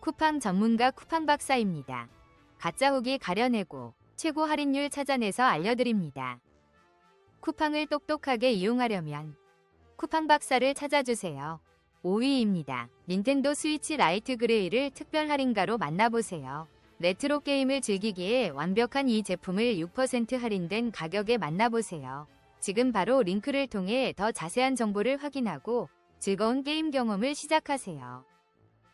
쿠팡 전문가 쿠팡 박사입니다. 가짜 후기 가려내고 최고 할인율 찾아내서 알려드립니다. 쿠팡을 똑똑하게 이용하려면 쿠팡 박사를 찾아주세요. 5위입니다. 닌텐도 스위치 라이트 그레이를 특별 할인가로 만나보세요. 레트로 게임을 즐기기에 완벽한 이 제품을 6% 할인된 가격에 만나보세요. 지금 바로 링크를 통해 더 자세한 정보를 확인하고 즐거운 게임 경험을 시작하세요.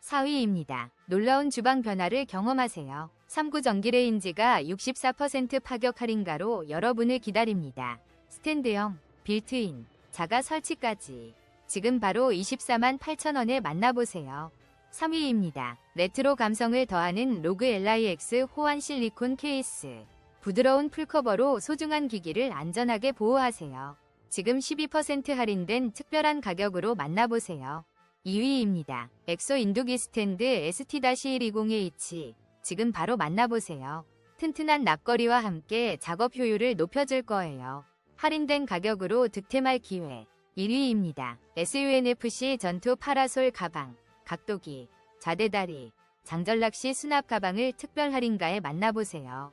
4위입니다. 놀라운 주방 변화를 경험하세요. 3구 전기레인지가 64% 파격 할인가로 여러분을 기다립니다. 스탠드형, 빌트인, 자가 설치까지. 지금 바로 24만 8천원에 만나보세요. 3위입니다. 레트로 감성을 더하는 로그 LIX 호환 실리콘 케이스. 부드러운 풀커버로 소중한 기기를 안전하게 보호하세요. 지금 12% 할인된 특별한 가격으로 만나보세요. 2위입니다. 엑소 인두기 스탠드 ST-120H. 지금 바로 만나보세요. 튼튼한 납거리와 함께 작업 효율을 높여줄 거예요. 할인된 가격으로 득템할 기회. 1위입니다. SUNFC 전투 파라솔 가방, 각도기, 좌대다리, 장전락시 수납 가방을 특별 할인가에 만나보세요.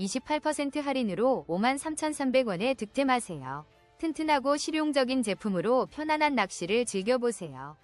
28% 할인으로 53,300원에 득템하세요. 튼튼하고 실용적인 제품으로 편안한 낚시를 즐겨보세요.